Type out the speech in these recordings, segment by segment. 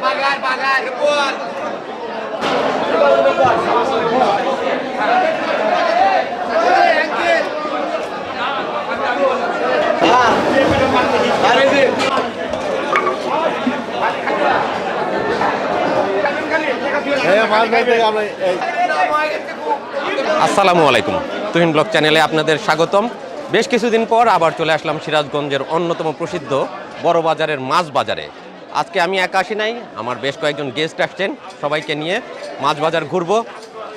Pagar, pagar, report. আসসালামু আলাইকুম। Tuhin blog চ্যানেলে আপনাদের স্বাগতম। বেশ কিছুদিন পর আবার চলে আসলাম সিরাজগঞ্জের অন্যতম প্রসিদ্ধ বড় বাজারের মাছ বাজারে। আজকে আমি একা আসি নাই আমার বেশ কয়েকজন গেস্ট আসছেন সবাইকে নিয়ে মাছ বাজার ঘুরবো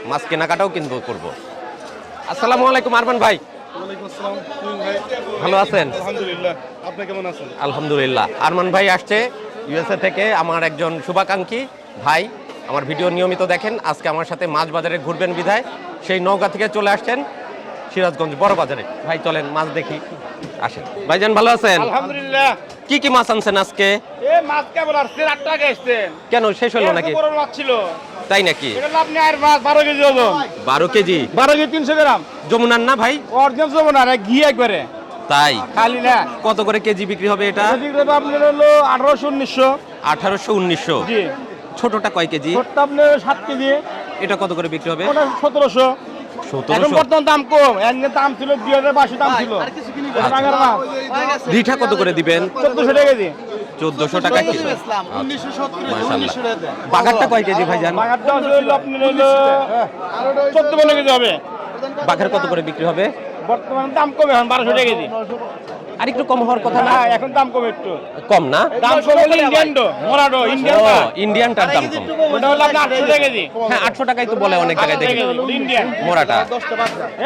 মাছ কেনাকাটাও কিন্তু করব। আসসালামু আলাইকুম আরমান ভাই। ওয়ালাইকুম আসসালাম তুহিন ভাই ভালো আছেন? আলহামদুলিল্লাহ। আপনি কেমন আছেন? আলহামদুলিল্লাহ। আরমান ভাই আসছে ইউএসএ থেকে আমার একজন শুভাকাঙ্ক্ষী ভাই। আমার ভিডিও নিয়মিত দেখেন। আজকে আমার সাথে মাছ বাজারে ঘুরবেন বিধায়। সেই নৌকা থেকে চলে আসছেন সিরাজগঞ্জ বড় বাজারে। ভাই চলেন মাছ দেখি। আসেন। ভাইজান ভালো আছেন? আলহামদুলিল্লাহ। কি কি মাছ আনছেন আজকে? এ মাছ আসছে এসছেন কেন শেষ হলো নাকি? বড় মাছ ছিল। তাই নাকি? এটা নেই আর মাছ বারো কেজি ওজন। বারো কেজি? বারো কেজি তিনশো গ্রাম। যমুনার না ভাই? অরিজিনাল যাব না ঘি একবারে। তাই? খালি না। কত করে কেজি বিক্রি হবে এটা? কেজি গ্রেড আপনার হলো আঠারোশো উনিশশো। আঠারোশো উনিশশো। জি। ছোটটা কয় কেজি ছোটটা আপনার সাত কেজি এটা কত করে বিক্রি হবে ওটা সতেরোশো এখন সতেরোশো বর্তমান দাম কম একদিন দাম ছিল দুই হাজার দাম ছিল রিঠা কত করে দিবেন চোদ্দশো টাকা কেজি চোদ্দশো টাকা। কয় কেজি ভাইজান বাগারটা হলো আপনার হলো চোদ্দ পনেরো কেজি হবে বাঘের কত করে বিক্রি হবে বর্তমান দাম কমে এখন বারোশো টাকা কেজি আর একটু কম হওয়ার কথা না? হ্যাঁ এখন দাম কমে একটু। কম না? দাম কমে হলে ইন্ডিয়ান ডো মোরাডো ইন্ডিয়ান ও ইন্ডিয়ানটার দাম কম। ওটা হলো আপনার আটশো টাকা কেজি। হ্যাঁ আটশো টাকাই তো বলে অনেক জায়গায় দেখি। ইন্ডিয়ান মোরাটা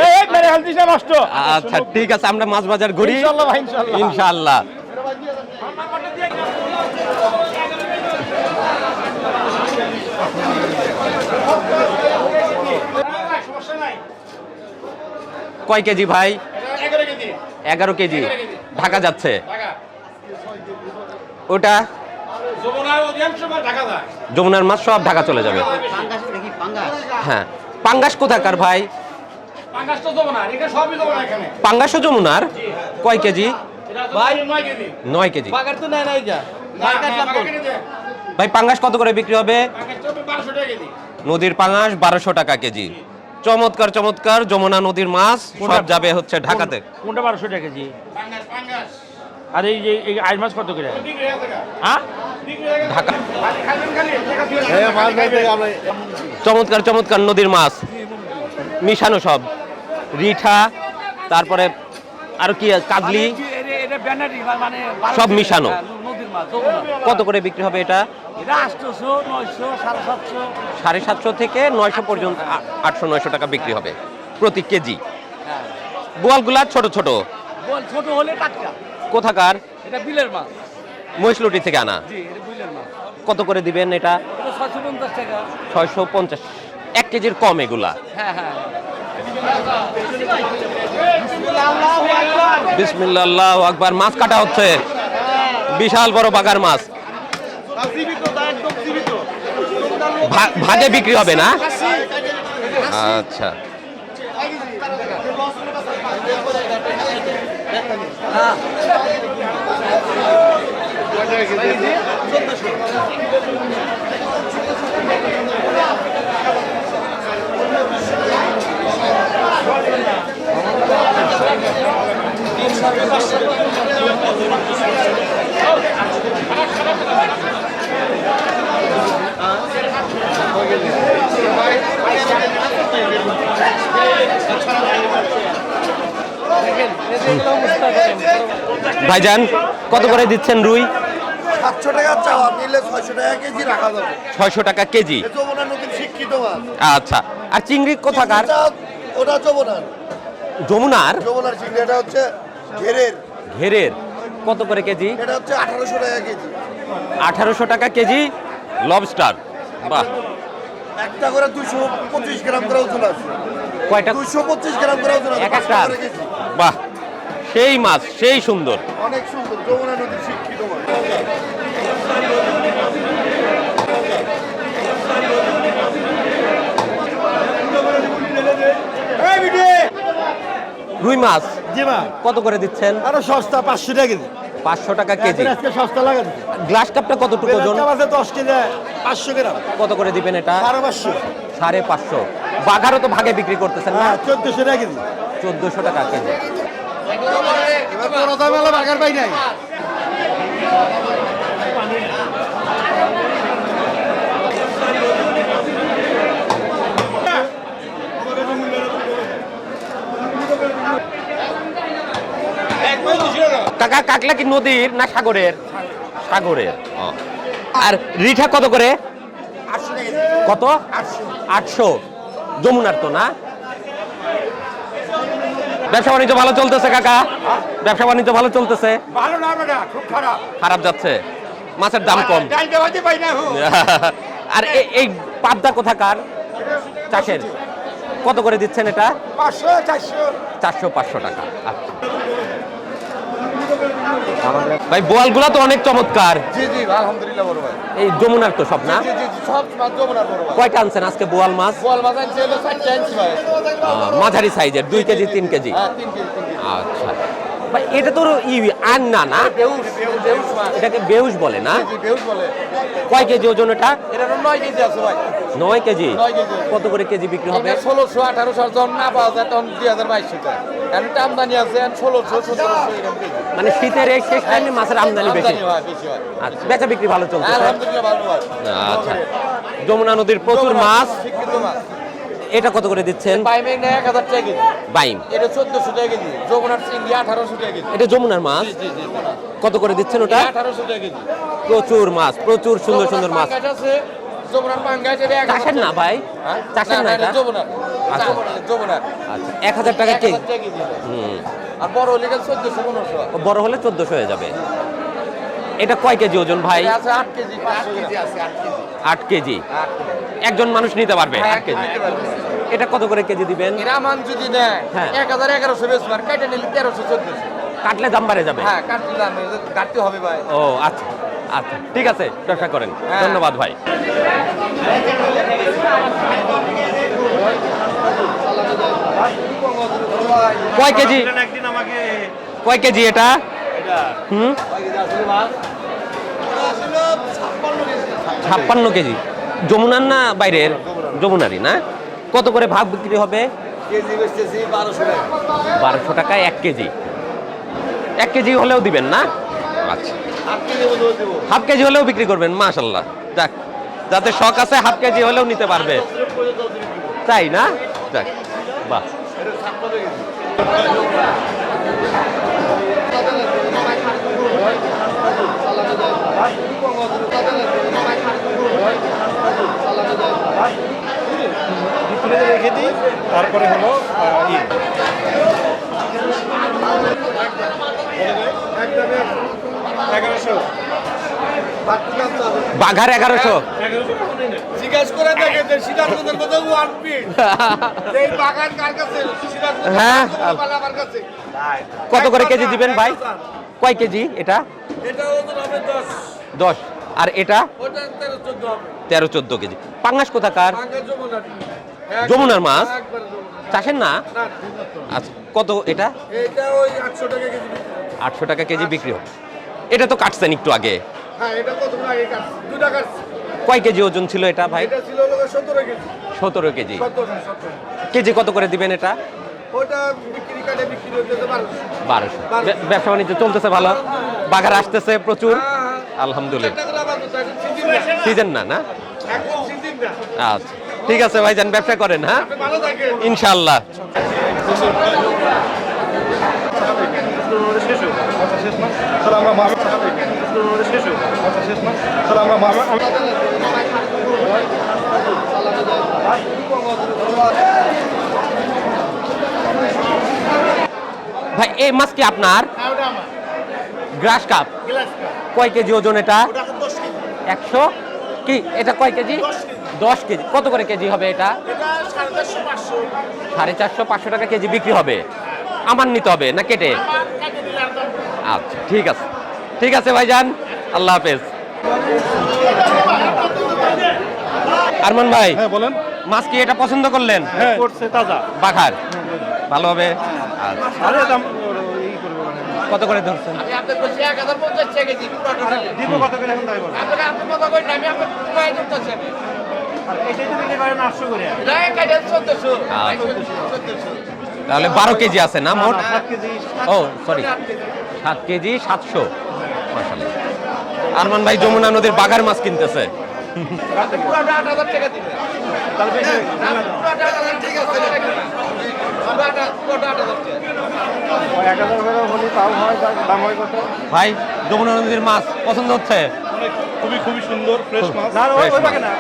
এই এই মেরে হালতিস না নষ্ট। আচ্ছা ঠিক আছে আমরা মাছ বাজার ঘুরি। ইনশাআল্লাহ ভাই ইনশাআল্লাহ ইনশাআল্লাহ কয় কেজি ভাই? এগারো কেজি। ঢাকা যাচ্ছে। ওটা? যমুনার মাছ ঢাকা যায়। যমুনার মাছ সব ঢাকা চলে যাবে। হ্যাঁ। পাঙ্গাস কোথাকার ভাই? পাঙ্গাস তো যমুনা এটা সবই যমুনা এখানে। পাঙ্গাসও যমুনার? কয় কেজি? ভাই নয় কেজি। ভাই পাঙ্গাস কত করে বিক্রি হবে? নদীর পাঙ্গাস বারোশো টাকা কেজি। চমৎকার চমৎকার যমুনা নদীর মাছ সব যাবে হচ্ছে ঢাকাতে। কোনটা বারোশো টাকা কেজি? আর এই যে এই আইস মাছ কত করে? হয়ে? হ্যাঁ হয়ে ঢাকা চমৎকার চমৎকার নদীর মাছ। মিশানো সব। রিঠা তারপরে আর কি কাজলি। এটা ব্যানারি মানে সব মিশানো। কত করে বিক্রি হবে এটা? সাড়ে সাতশো। থেকে নয়শো পর্যন্ত আটশো নয়শো টাকা বিক্রি হবে প্রতি কেজি। বোয়ালগুলা ছোট ছোট? ছোট হলে টাটকা। কোথাকার? এটা বিলের মাছ। মহিষলুটি থেকে আনা। কত করে দিবেন এটা? ছয়শো পঞ্চাশ এক কেজির কম এগুলা। হ্যাঁ হ্যাঁ। বিসমিল্লাহ আকবার। মাছ কাটা হচ্ছে। বিশাল বড় বাগার মাছ। ভাগে বিক্রি হবে না? আচ্ছা। ভাইজান কত করে দিচ্ছেন রুই? সাতশো টাকা চাওয়া নিলে ছয়শো টাকা কেজি রাখা যাবে। ছয়শো টাকা কেজি। শিক্ষিত আচ্ছা আর চিংড়ি কোথাকার? চিংড়িটা ওটা যমুনার। যমুনার? যমুনার চিংড়ি এটা হচ্ছে ঘেরের। ঘেরের। কত করে কেজি? এটা হচ্ছে আঠারোশো টাকা কেজি। আঠারোশো টাকা কেজি লবস্টার। বাহ। একটা করে গ্রাম করে ওজন আছে। কয়টা? দুশো পঁচিশ গ্রাম করে ওজন আছে এক পাঁচটা একটা? বাহ। সেই মাছ সেই সুন্দর। অনেক সুন্দর যমুনা নদীর শিক্ষিত মাছ। রুই মাছ? জি মা কত করে দিচ্ছেন? আরও সস্তা পাঁচশো টাকা কেজি। পাঁচশো টাকা কেজি। আজকে সস্তা লাগা গ্লাস কাপটা কতটুকু ওজন? মাছে দশ কেজি পাঁচশো গ্রাম। কত করে দিবেন এটা? সাড়ে পাঁচশো। সাড়ে পাঁচশো। বাঘারও তো ভাগে বিক্রি করতেছেন না? হ্যাঁ চোদ্দশো টাকা কেজি। চোদ্দশো টাকা কেজি। এবার বড় দাম বাগার পাই নাই। কাকা কাকলা কি নদীর না সাগরের? সাগরের আর রিঠা কত করে? কত? আটশো। যমুনার তো না? ব্যবসা বাণিজ্য ভালো চলতেছে কাকা? ব্যবসা বাণিজ্য ভালো চলতেছে? ভালো না খুব খারাপ। খারাপ যাচ্ছে? মাছের দাম কম। আর এই পাবদা কোথাকার? চাষের। কত করে দিচ্ছেন এটা? পাঁচশো চারশো। চারশো পাঁচশো টাকা। আচ্ছা। ভাই বোয়ালগুলা তো অনেক চমৎকার। জি জি আলহামদুলিল্লাহ বড় ভাই। এই যমুনার তো সব না? জি জি জি, সব মাছ যমুনার বড় ভাই। কয়টা আনছেন আজকে বোয়াল মাছ? বল মাছ আনছে হলো চারটে আনছি ভাই। মাঝারি সাইজের দুই কেজি তিন কেজি? হ্যাঁ কেজি। আচ্ছা। এটা তো ই আন না? না এটাকে বেউস বলে না? জি বেউস বলে। কয় কেজি ওজন এটা? নয় কেজি আছে ভাই। নয় কেজি? কত করে কেজি বিক্রি হবে? ষোলোশো আঠারোশো যখন না পাওয়া যায় তখন দুই হাজার এখন এটা আমদানি আছে ষোলোশো সতেরোশো মানে শীতের এই শেষ টাইমে মাছের আমদানি বেশি। হয় হয় আচ্ছা বেচা বিক্রি ভালো চলছে আলহামদুলিল্লাহ ভালো আচ্ছা। যমুনা নদীর প্রচুর মাছ। শিক্ষিত মাছ। এটা কত করে দিচ্ছেন? বাইম এটা চোদ্দশো টাকা কেজি। যমুনার চিংড়ি আঠারোশো টাকা কেজি। এটা যমুনার মাছ? জি জি জি কত করে দিচ্ছেন ওটা? আঠারোশো টাকা কেজি। প্রচুর মাছ প্রচুর সুন্দর সুন্দর মাছ। আছে চাষের না ভাই? চাষের না এটা আচ্ছা। যমুনার যমুনার। এক হাজার টাকা কেজি। হুম। আর বড় হলে চোদ্দশো পনেরোশো। বড় হলে চোদ্দশো হয়ে যাবে। এটা কয় কেজি ওজন ভাই? এটা আছে আট কেজি পাঁচশো কেজি আছে আট কেজি। আট কেজি। আট কেজি। একজন মানুষ নিতে পারবে। হ্যাঁ। এটা কত করে কেজি দিবেন? এরা মান যদি নেয় হ্যাঁ। এক হাজার এগারোশো বেশ মার কেটে নিলে তেরোশো চোদ্দশো। কাটলে দাম বাড়ে যাবে? হ্যাঁ কাটতে দাম কাটতে হবে ভাই। ও আচ্ছা আচ্ছা ঠিক আছে ব্যবসা করেন। হ্যাঁ। ধন্যবাদ ভাই। কয় কেজি? কয় কেজি এটা? হুম? ছাপ্পান্ন কেজি। যমুনার না বাইরের? যমুনারই না? কত করে ভাগ বিক্রি হবে? বারোশো টাকা। এক কেজি। এক কেজি হলেও দিবেন না? আচ্ছা। হাফ কেজি হলেও বিক্রি করবেন মাশাল্লাহ যাক যাতে শখ আছে হাফ কেজি হলেও নিতে পারবে। তাই না? যাক বাহ রেখে দিই তারপরে হলো ই এগারোশো বাঘার এগারোশো জিজ্ঞেস করে দেখে যে সিদ্ধার্থদের মধ্যে ওয়ান পিট এই বাগান কার কাছে? এগারোশো হ্যাঁ। কত করে কেজি দিবেন ভাই? কয় কেজি এটা? দশ। আর এটা? তেরো চোদ্দ কেজি। পাঙ্গাস কোথাকার? যমুনার মাছ? চাষের না? আচ্ছা কত এটা? আটশো টাকা কেজি আটশো টাকা কেজি বিক্রি হবে। এটা তো কাটছেন একটু আগে। হ্যাঁ এটা কতক্ষণ আগে কাটছি দু টাকা কয় কেজি ওজন ছিল এটা ভাই? এটা ছিল হলো সতেরো কেজি। সতেরো কেজি। কত করে দিবেন এটা? ওটা বিক্রি কাটে বিক্রি হতে বারোশো। বারোশো। ব্যবসা বাণিজ্য চলতেছে ভালো? বাঘার আসতেছে প্রচুর? হ্যাঁ, আলহামদুলিল্লাহ। এখন সিজন না। না। আচ্ছা। ঠিক আছে ভাইজান ব্যবসা করেন হ্যাঁ? আপনি ভালো থাকেন। ইনশাল্লাহ তাহলে আমরা মামা শেষ হয়ে আচ্ছা, শেষ না তাহলে আমরা ভাই এই মাছ কি আপনার? গ্রাস কাপ। কয় কেজি ওজন এটা? একশো? কি এটা কয় কেজি? দশ কেজি। কত করে কেজি হবে এটা? সাড়ে চারশো পাঁচশো। টাকা কেজি বিক্রি হবে। আমার নিতে হবে না কেটে? আচ্ছা ঠিক আছে। ঠিক আছে ভাইজান আল্লাহ হাফেজ। আরমান ভাই হ্যাঁ বলেন। মাছ কি এটা পছন্দ করলেন? হ্যাঁ। তাজা। বাঘার। ভালো হবে? আচ্ছা। কত করে ধরছেন? আচ্ছা। চোদ্দশো। তাহলে বারো কেজি আছে না মোট? ও সরি সাত কেজি সাতশো। আরমান ভাই যমুনা নদীর বাঘার মাছ কিনতেছে। ভাই যমুনা নদীর মাছ পছন্দ হচ্ছে? খুবই খুবই সুন্দর ফ্রেশ মাছ। না Fresh মাছ। না।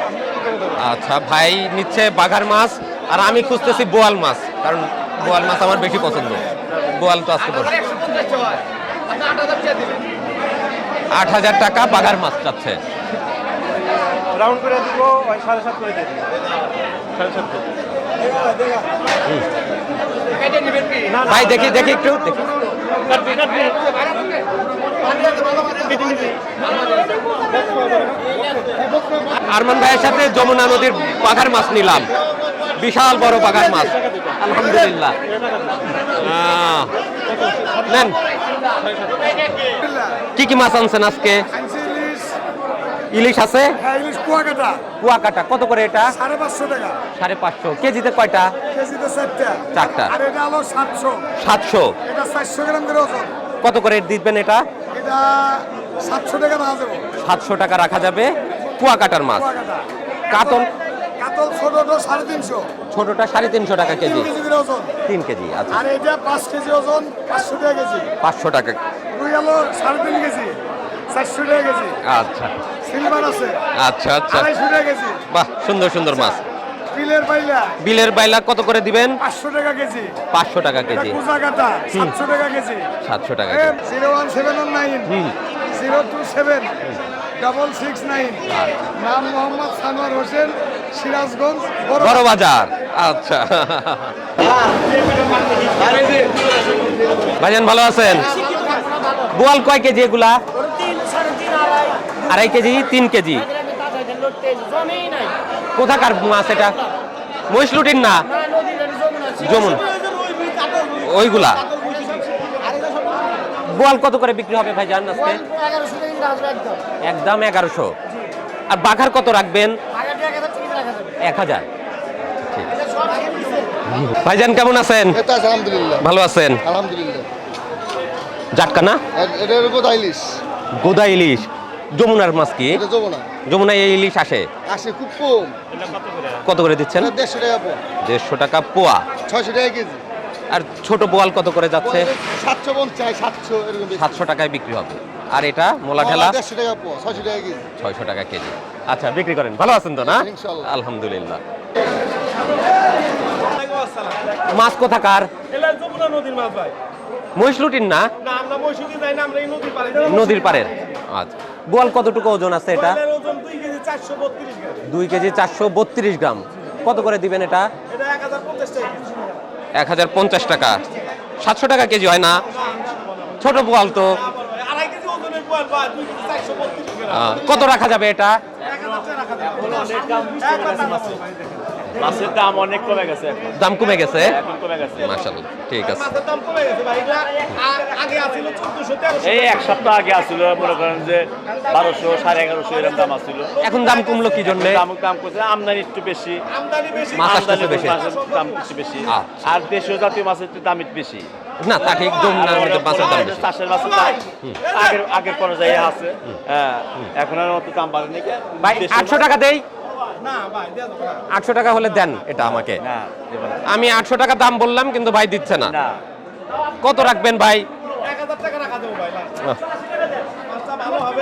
আচ্ছা ভাই নিচ্ছে বাঘার মাছ আর আমি খুঁজতেছি বোয়াল মাছ কারণ বোয়াল মাছ আমার বেশি পছন্দ। বোয়াল তো আজকে আমার একশো পঞ্চাশ টাকা হয় আপনি আট হাজার টাকা বাঘার মাছ চাচ্ছে। রাউন্ড করে দিব সাড়ে সাত করে দিয়ে সাড়ে সাত করে। কেটে নেবেন কি না, না, ভাই দেখি। দেখি একটু। আরমান ভাইয়ের সাথে যমুনা নদীর বাঘার মাছ নিলাম। বিশাল বড় বাঘার মাছ। আলহামদুলিল্লাহ। নেন। কি কি মাছ আনছেন আজকে? ইলিশ আছে? হ্যাঁ কুয়াকাটা। কত করে এটা? সাড়ে পাঁচশো টাকা। সাড়ে পাঁচশো। কেজিতে কয়টা? চারটা। সাতশো। কত করে দিবেন এটা? এটা সাতশো টাকা রাখা যাবে। কুয়াকাটার মাছ। কাতল কাতল ছোটটো সাড়ে তিনশো। ছোটটা সাড়ে তিনশো টাকা কেজি। তিন কেজি আচ্ছা। আর এটা পাঁচ কেজি ওজন পাঁচশো টাকা কেজি। পাঁচশো টাকা। রুই হলো সাড়ে তিন কেজি। চারশো টাকা কেজি। আচ্ছা। সিলভার আছে। আচ্ছা আচ্ছা। আড়াইশো টাকা কেজি। বাহ সুন্দর সুন্দর মাছ। পিলের পাইলা বিলের বাইলা কত করে দিবেন? পাঁচশো টাকা কেজি। পাঁচশো টাকা কেজি। কুচা কাটা সাতশো টাকা কেজি। সাতশো টাকা KG. Zero one seven one nine. Hmm. Zero two seven. Double six nine. নাম মোহাম্মদ সানোয়ার হোসেন। সিরাজগঞ্জ বড় বাজার। আচ্ছা। ভাইজান ভালো আছেন? বোয়াল কয় কেজি এগুলা? আড়াই কেজি তিন কেজি? কোথাকার মাছ এটা? মহিষলুটির না? যমুন। ওইগুলা? বোয়াল কত করে বিক্রি হবে ভাই জান আজকে একদম এগারোশো। আর বাঘার কত রাখবেন? এক হাজার। ভাইজান কেমন আছেন? আলহামদুলিল্লাহ। ভালো আছেন? জাটকা না? গোদা ইলিশ। যমুনার মাছ কি? এটা যমুনায় এই ইলিশ আসে? আসে খুব কম। কত করে দিচ্ছেন? দেড়শো টাকা দেড়শো টাকা পোয়া। ছয়শো টাকা কেজি। আর ছোট বোয়াল কত করে যাচ্ছে? সাতশো পঞ্চাশ সাতশো সাতশো টাকায় বিক্রি হবে। আর এটা মোলা পো ছয়শো টাকা কেজি। আচ্ছা বিক্রি করেন। ভালো আছেন তো না? আলহামদুলিল্লাহ। মাছ কোথাকার? এলা যমুনা নদীর মাছ ভাই। মহিষলুটির না? না আমরা মহিষুদি যাই না আমরা এই নদীর পাড়ের। আচ্ছা। বোয়াল কতটুকু ওজন আছে এটা? দুই কেজি চারশো বত্রিশ গ্রাম। কত করে দিবেন এটা? এটা এক হাজার পঞ্চাশ টাকা কেজি। এক হাজার পঞ্চাশ টাকা। সাতশো টাকা কেজি হয় না? ছোট বোয়াল তো। কত রাখা যাবে এটা? মাছের দাম অনেক কমে গেছে এখন। দাম কমে গেছে? এখন কমে গেছে। মাশাল্লাহ ঠিক আছে। মাছের দাম কমে গেছে ভাই এটা আ- আগে আছিল চোদ্দশো তেরোশো। এই এক সপ্তাহ আগে আসছিল মনে করেন যে বারোশো সাড়ে এগারোশো এরকম দাম আসছিল এখন দাম কমলো কি জন্য? দাম আমদানি একটু বেশি। আমদানি বেশি। মাছ বেশি। দাম একটু বেশি। আচ্ছা। আর দেশীয় জাতীয় মাছের একটু দাম একটু বেশি। না তা ঠিক যমুনার মধ্যে মাছের দাম বেশি। চাষের মাছের দাম আগের আগের পর্যায়ে আছে। হ্যাঁ এখন আর অত দাম বাড়েনি। ভাই দেশীয় আটশো টাকা দেই। না ভাই দেওয়া যাবে না। আটশো টাকা হলে দেন এটা আমাকে। আমি আটশো টাকা দাম বললাম কিন্তু ভাই দিচ্ছে না। না। কত রাখবেন ভাই? এক হাজার টাকা রাখা দেবো ভাই লাস্ট। আহ, মাছটা ভালো হবে গ্যারান্টি মোবাইল বিক্রি হলে একচল্লিশশো টাকা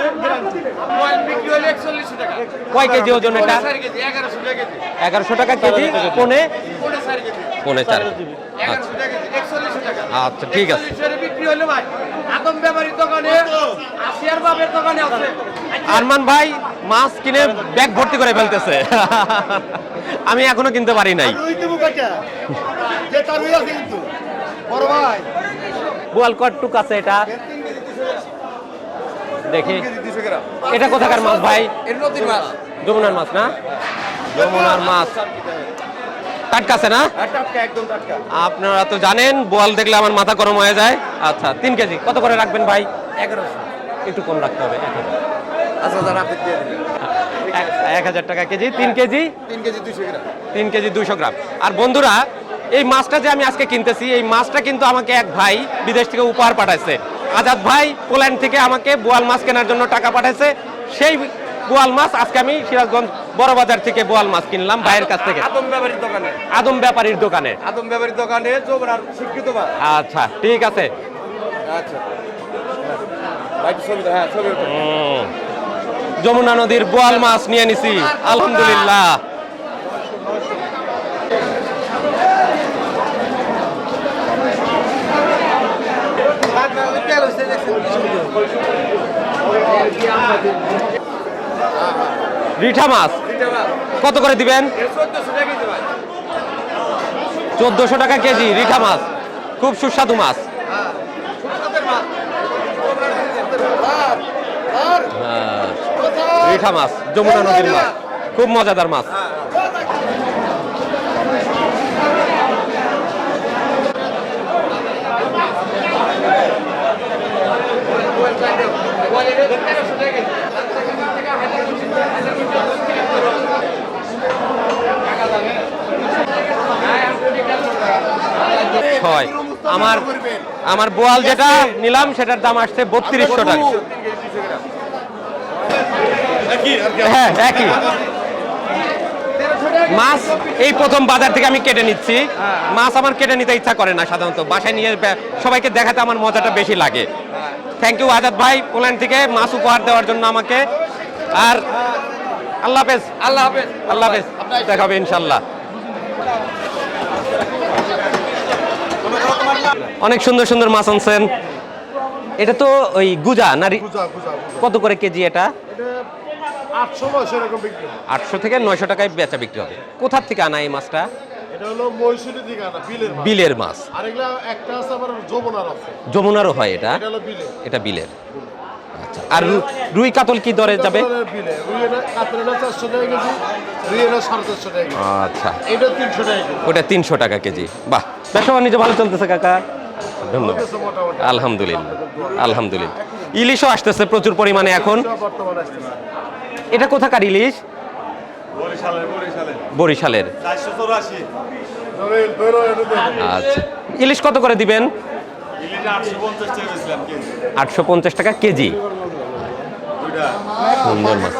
কয় কেজি ওজন এটা? এগারোশো টাকা কেজি পনে? পনে চার আচ্ছা ঠিক আছে। একচল্লিশের বিক্রি হলে ভাই আদম ব্যাপারীর দোকানে আসিয়ার বাবের দোকানে আছে। আরমান ভাই মাছ কিনে ব্যাগ ভর্তি করে ফেলতেছে। আমি এখনও কিনতে পারি নাই। বোয়াল কটটুক আছে এটা। দেখি। এটা কোথাকার মাছ ভাই? যমুনার মাছ না? যমুনার মাছ। টাটকা আছে না? আপনারা তো জানেন বোয়াল দেখলে আমার মাথা গরম হয়ে যায়। আচ্ছা তিন কেজি। কত করে রাখবেন ভাই? এগারোশো। একটু কম রাখতে হবে এক হাজার। আচ্ছা হাজার টাকা কেজি তিন কেজি? তিন কেজি দুইশো গ্রাম। তিন কেজি দুইশো গ্রাম। আর বন্ধুরা এই মাছটা যে আমি আজকে কিনতেছি এই মাছটা কিন্তু আমাকে এক ভাই বিদেশ থেকে উপহার পাঠাইছে। আজাদ ভাই পোল্যান্ড থেকে আমাকে বোয়াল মাছ কেনার জন্য টাকা পাঠাইছে। সেই বোয়াল মাছ আজকে আমি সিরাজগঞ্জ বড় বাজার থেকে বোয়াল মাছ কিনলাম ভাইয়ের কাছ থেকে। আদম ব্যাপারীর দোকানে। আদম ব্যাপারীর দোকানে। আদম ব্যাপারীর দোকানে যমুনার শিক্ষিত আচ্ছা ঠিক আছে। আচ্ছা। হ্যাঁ যমুনা নদীর বোয়াল মাছ নিয়ে নিছি আলহামদুলিল্লাহ। রিঠা মাছ। কত করে দিবেন? চোদ্দশো টাকা কেজি রিঠা মাছ। খুব সুস্বাদু মাছ। হ্যাঁ, রিঠা মাছ যমুনা নদীর মাছ। খুব মজাদার মাছ। আমার আমার বোয়াল যেটা নিলাম, সেটার দাম আসছে বত্রিশশো টাকা। হ্যাঁ মাছ এই প্রথম বাজার থেকে আমি কেটে নিচ্ছি। মাছ আমার কেটে নিতে ইচ্ছা করে না সাধারণত। বাসায় নিয়ে সবাইকে দেখাতে আমার মজাটা বেশি লাগে। থ্যাংক ইউ আজাদ ভাই পোল্যান্ড থেকে মাছ উপহার দেওয়ার জন্য আমাকে। আর আল্লাহ হাফেজ। আল্লাহ হাফেজ। আল্লাহ হাফেজ। দেখা হবে ইনশাল্লাহ অনেক সুন্দর সুন্দর মাছ আনছেন। এটা তো ওই গুজা নারী কত করে কেজি এটা? আটশো হয়। থেকে নয়শো টাকায় বেচা বিক্রি হবে। কোথার থেকে আনা এই মাছটা? বিলের মাছ। যমুনারও হয় এটা? এটা বিলের। আচ্ছা আর রুই কাতল কি দরে যাবে? আচ্ছা। ওটা তিনশো টাকা কেজি। বাহ ব্যবসা বাণিজ্য ভালো চলতেছে কাকা। ধন্যবাদ। আলহামদুলিল্লাহ আলহামদুলিল্লাহ। ইলিশও আসতেছে প্রচুর পরিমাণে এখন। এটা কোথাকার ইলিশ? বরিশালের। আচ্ছা। ইলিশ কত করে দিবেন? আটশো পঞ্চাশ টাকা কেজি। আটশো পঞ্চাশ টাকা কেজি। দুইটা। সুন্দর মাছ।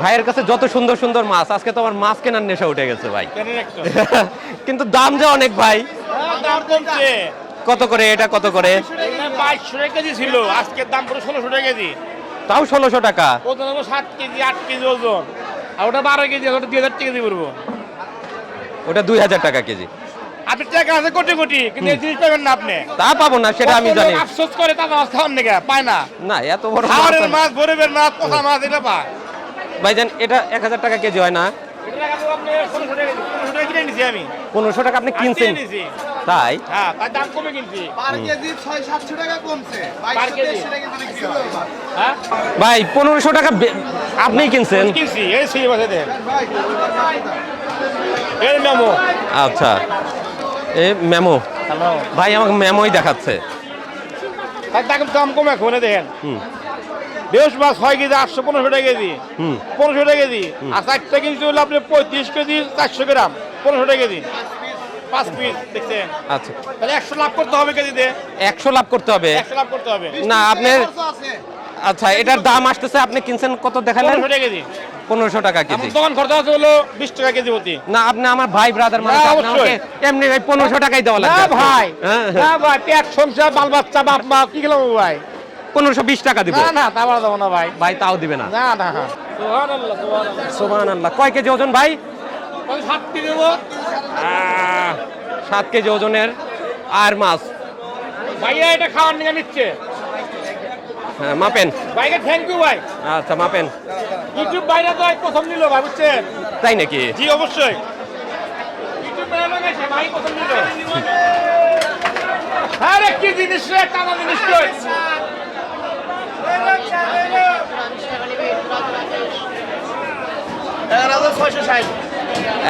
ভাইয়ের কাছে যত সুন্দর সুন্দর মাছ আজকে তো আমার মাছ কেনার নেশা উঠে গেছে ভাই। কিন্তু দাম যা অনেক ভাই। দাম কমছে। কত করে এটা কত করে? বাইশশো কেজি ছিল আজকের দাম পুরো ষোলোশো টাকা কেজি। তাও ষোলোশো টাকা? ওজন হলো সাত কেজি আট কেজি ওজন। আর ওটা বারো কেজি ওটা দুই হাজার টাকা কেজি পড়ব। ওটা দুই হাজার টাকা কেজি। আপনি টাকা আছে কোটি কোটি কিন্তু এই জিনিস পাবেন না আপনি। তা পাবো না সেটা আমি জানি। আফসোস করে তার মাছ খাওয়ার নাকি পায় না। না এত বড় খাওয়ারের মাছ গরিবের মাছ পোষা মাছ এটা পায়। ভাইজান এটা এক হাজার টাকা কেজি হয় না। আপনি পনেরোশো টাকা আপনি কিনছেন। তাই? হ্যাঁ তার দাম কমে কিনছি পার কেজি ছয় সাতশো টাকা কমছে। পার বাইশশো কেজি? তেইশশো টাকা কেজি বিক্রি হয়। ভাই পনেরোশো টাকা আপনিই কিনছেন? কিনছি এই সেই মাসে দেন এই আচ্ছা। এ মেমো। ভাই আমাকে মেমোই দেখাচ্ছে। দাম দাম কমে এখন দেখেন। হুম। বেশ মাছ ছয় কেজি আটশো পনেরোশো টাকা কেজি। পনেরোশো টাকা কেজি। আর চারটা হলো আপনি পঁয়ত্রিশ কেজি চারশো গ্রাম পনেরোশো টাকা কেজি। পাঁচ পিস দেখছেন? আচ্ছা। তাহলে একশো লাভ করতে হবে কেজিতে। একশো লাভ করতে হবে? একশো লাভ করতে হবে। না আপনি আচ্ছা এটার দাম আসতেছে আপনি কিনছেন কত দেখালেন? পনেরোশো টাকা কেজি। পনেরোশো টাকা কেজি। দোকান খরচা আছে হলো বিশ টাকা কেজি প্রতি। না আপনি আমার ভাই ব্রাদার মানে অবশ্যই। এমনি পনেরোশো টাকাই দেওয়া লাগবে। ভাই। হ্যাঁ, না ভাই পেট সংসার বাল বাচ্চা বাপ মা কি ভাই? পনেরোশো বিশ টাকা দিব। না না তা যাব না ভাই। ভাই তাও দিবে না। না না সোহান আল্লাহ সোহান আল্লাহ সোমান আল্লাহ কয় কেজি ওজন ভাই? আমি সাত কেজি দেবো। সাত কেজি ওজনের আর মাছ। ভাইয়া এটা খাওয়ার নিয়ে নিচ্ছে। হ্যাঁ মাপেন। ভাইকে থ্যাংক ইউ ভাই। আচ্ছা মাপেন। ইউটিউব বাইরে তো প্রথম নিল ভাই বুঝছেন? তাই নাকি? জি অবশ্যই। ইউটিউব আরে কি জিনিস রে টানা জিনিস কই?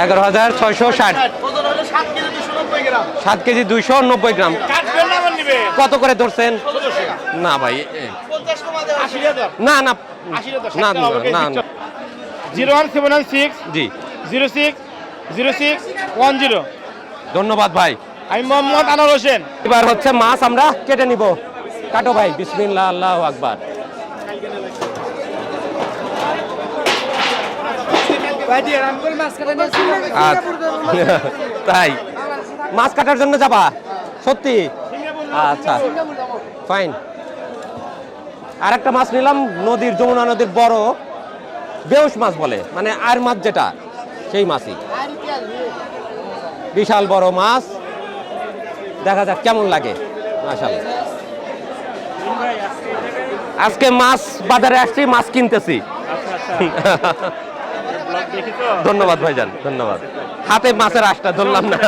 এগারো হাজার ছয়শো ষাট। সাত কেজি দুইশো নব্বই গ্রাম। কত করে ধরছেন? না ভাই না না। না না না না। Zero one seven one six. জি। Zero six zero six one zero. ধন্যবাদ ভাই। আমি মোহাম্মদ আনোয়ার হোসেন। এবার হচ্ছে মাছ আমরা কেটে নিব। কাটো ভাই বিসমিল্লাহ আল্লাহ আকবার আচ্ছা। তাই। মাছ কাটার জন্য যাবা? সত্যি? আচ্ছা। ফাইন আর একটা মাছ নিলাম নদীর যমুনা নদীর বড়। বেউস মাছ বলে মানে আর মাছ যেটা সেই মাছই। বিশাল বড় মাছ। দেখা যাক কেমন লাগে মাশাআল্লাহ। আজকে মাছ বাজারে আসছি মাছ কিনতেছি। ধন্যবাদ ভাইজান ধন্যবাদ। হাতে মাছের আশটা ধরলাম না।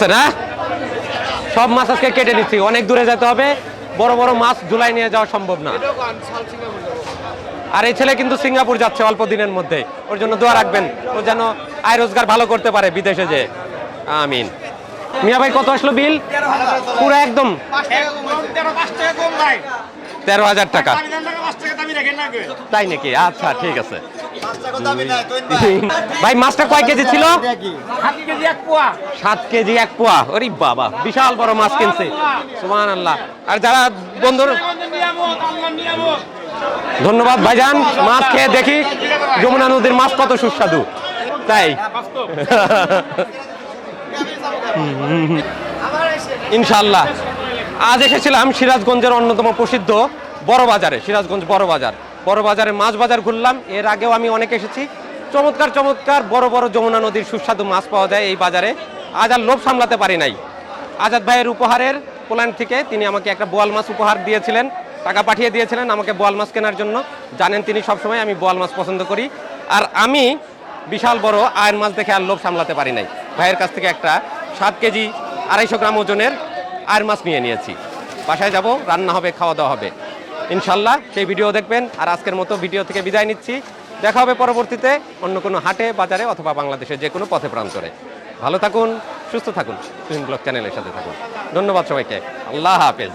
কাটা হয়ে সব মাছ আজকে কেটে নিচ্ছি অনেক দূরে যেতে হবে। বড় বড় মাছ জুলাই নিয়ে যাওয়া সম্ভব না। আর এই ছেলে কিন্তু সিঙ্গাপুর যাচ্ছে অল্প দিনের মধ্যে ওর জন্য দোয়া রাখবেন। ও যেন আয় রোজগার ভালো করতে পারে বিদেশে যে আমিন। মিয়া ভাই, কত আসলো বিল? পুরো একদম। তেরো হাজার টাকা। তাই নাকি? আচ্ছা ঠিক আছে। ভাই, মাছটা কয় কেজি ছিল? সাত কেজি এক পোয়া। ওরে বাবা, বিশাল বড় মাছ কিনছে। সুমান আল্লাহ আর যারা বন্ধুর ধন্যবাদ, ভাইজান। মাছ খেয়ে দেখি। যমুনা নদীর মাছ কত সুস্বাদু। তাই। ইনশাল্লাহ আজ এসেছিলাম সিরাজগঞ্জের অন্যতম প্রসিদ্ধ বড় বাজারে, সিরাজগঞ্জ বড় বাজার। বড় বাজারে মাছ বাজার ঘুরলাম। এর আগেও আমি অনেক এসেছি। চমৎকার চমৎকার, বড় বড় যমুনা নদীর সুস্বাদু মাছ পাওয়া যায় এই বাজারে। আজ আর লোভ সামলাতে পারি নাই। আজাদ ভাইয়ের উপহারের পোল্যান্ড থেকে তিনি আমাকে একটা বোয়াল মাছ উপহার দিয়েছিলেন, টাকা পাঠিয়ে দিয়েছিলেন আমাকে বোয়াল মাছ কেনার জন্য। জানেন তিনি সবসময় আমি বোয়াল মাছ পছন্দ করি। আর আমি বিশাল বড় আয়ের মাছ দেখে আর লোভ সামলাতে পারি নাই। ভাইয়ের কাছ থেকে একটা সাত কেজি আড়াইশো গ্রাম ওজনের আয়ের মাছ নিয়ে নিয়েছি। বাসায় যাব, রান্না হবে খাওয়া দাওয়া হবে। ইনশাল্লাহ সেই ভিডিও দেখবেন আর আজকের মতো ভিডিও থেকে বিদায় নিচ্ছি। দেখা হবে পরবর্তীতে অন্য কোনো হাটে, বাজারে অথবা বাংলাদেশের যে কোনো পথে প্রান্তরে। ভালো থাকুন, সুস্থ থাকুন। সুইন ব্লগ চ্যানেলের সাথে থাকুন। ধন্যবাদ সবাইকে। আল্লাহ হাফেজ।